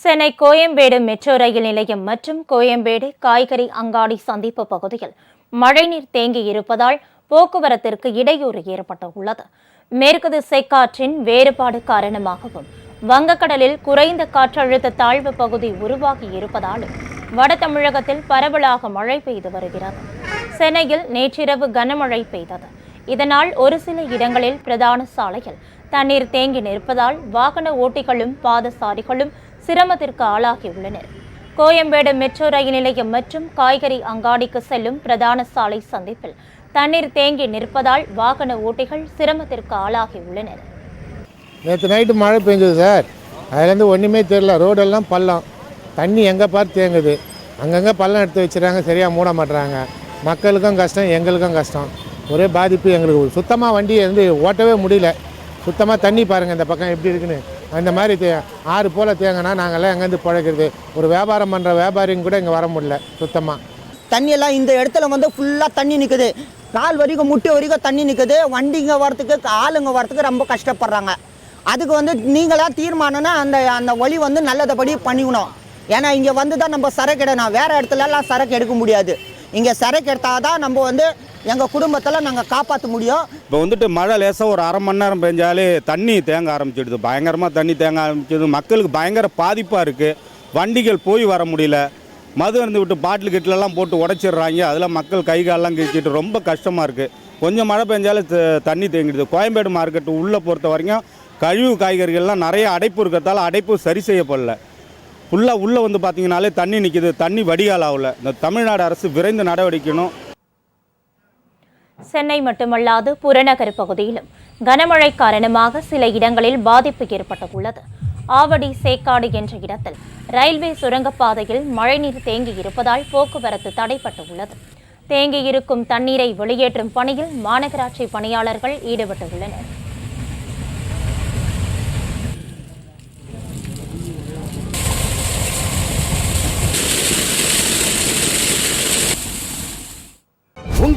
Chennai Koyambedu metro rail நிலையம் மற்றும் கோயம்பேடு காய்கறி அங்காடி சந்திப்பு பகுதியில் மழைநீர் தேங்கி இருப்பதால் போக்குவரத்திற்கு இடையூறு ஏற்பட்டுள்ளது. மேற்கு திசை காற்றின் வேறுபாடு காரணமாகவும் வங்கக்கடலில் குறைந்த காற்றழுத்த தாழ்வு பகுதி உருவாகி இருப்பதாலும் வட தமிழகத்தில் பரவலாக மழை பெய்து வருகிறது. சென்னையில் நேற்றிரவு கனமழை பெய்தது. இதனால் ஒரு சில இடங்களில் பிரதான சாலையில் தண்ணீர் தேங்கி நிற்பதால் வாகன ஓட்டிகளும் பாதசாரிகளும் சிரமத்திற்கு ஆளாகியுள்ளனர் கோயம்பேடு மெட்ரோ ரயில் நிலையம் மற்றும் காய்கறி அங்காடிக்கு செல்லும் பிரதான சாலை சந்திப்பில் தண்ணீர் தேங்கி நிற்பதால் வாகன ஓட்டிகள் சிரமத்திற்கு ஆளாகியுள்ளனர் நேற்று நைட்டு மழை பெஞ்சது சார். அதுலேருந்து ஒன்றுமே தெரில ரோடெல்லாம் பள்ளம். தண்ணி எங்கே பார்த்து தேங்குது? அங்கங்கே பள்ளம் எடுத்து வச்சுறாங்க. சரியாக மூட மாட்டுறாங்க மக்களுக்கும் கஷ்டம் எங்களுக்கும் கஷ்டம். ஒரே பாதிப்பு எங்களுக்கு. சுத்தமாக வண்டியை வந்து ஓட்டவே முடியல. சுத்தமாக தண்ணி பாருங்கள் இந்த பக்கம் எப்படி இருக்குன்னு. அந்த மாதிரி தே ஆறு போல் தேங்கினா நாங்கள்லாம் எங்கேருந்து பிழைக்கிறது? ஒரு வியாபாரம் பண்ணுற வியாபாரிங்க கூட இங்கே வர முடியல சுத்தமாக தண்ணியெல்லாம் இந்த இடத்துல வந்து ஃபுல்லாக தண்ணி நிற்குது கால் வரைக்கும் முட்டை வரைக்கும் தண்ணி நிற்குது வண்டிங்க வரத்துக்கு ஆளுங்க வரத்துக்கு ரொம்ப கஷ்டப்படுறாங்க. அதுக்கு வந்து நீங்களாக தீர்மானம்னா அந்த அந்த வழி வந்து நல்லதபடி பண்ணிக்கணும். ஏன்னா இங்கே வந்து தான் நம்ம சரக்கு எடுக்கணும் வேறு இடத்துலலாம் சரக்கு எடுக்க முடியாது. இங்கே சரக்கு எடுத்தால் தான் நம்ம வந்து எங்கள் குடும்பத்தில் நாங்கள் காப்பாற்ற முடியும். இப்போ வந்துட்டு மழை லேசாக ஒரு அரை மணி நேரம் பெஞ்சாலே தண்ணி தேங்க ஆரம்பிச்சிடுது. பயங்கரமாக தண்ணி தேங்க ஆரம்பிச்சிடுது. மக்களுக்கு பயங்கர பாதிப்பாக இருக்குது வண்டிகள் போய் வர முடியல. மது இருந்து விட்டு பாட்டில் கிட்டலெல்லாம் போட்டு உடச்சிடுறாங்க. அதில் மக்கள் கை காலெல்லாம் கிழிச்சிட்டு ரொம்ப கஷ்டமாக இருக்குது கொஞ்சம் மழை பெஞ்சாலே தண்ணி தேங்கிடுது. கோயம்பேடு மார்க்கெட்டு உள்ளே பொறுத்த வரைக்கும் கழிவு காய்கறிகள்லாம் நிறைய அடைப்பு இருக்கிறதால அடைப்பு சரி செய்யப்படல. ஃபுல்லாக உள்ளே வந்து பார்த்தீங்கனாலே தண்ணி நிற்கிது தண்ணி வடிகால் ஆகல. இந்த தமிழ்நாடு அரசு விரைந்து நடவடிக்கணும். சென்னை மட்டுமல்லாது புறநகர் பகுதியிலும் கனமழை காரணமாக சில இடங்களில் பாதிப்பு ஏற்பட்டுள்ளது. ஆவடி சேக்காடு என்ற இடத்தில் ரயில்வே சுரங்கப்பாதையில் மழைநீர் தேங்கி இருப்பதால் போக்குவரத்து தடைப்பட்டுள்ளது தேங்கியிருக்கும் தண்ணீரை வெளியேற்றும் பணியில் மாநகராட்சி பணியாளர்கள் ஈடுபட்டுள்ளனர்.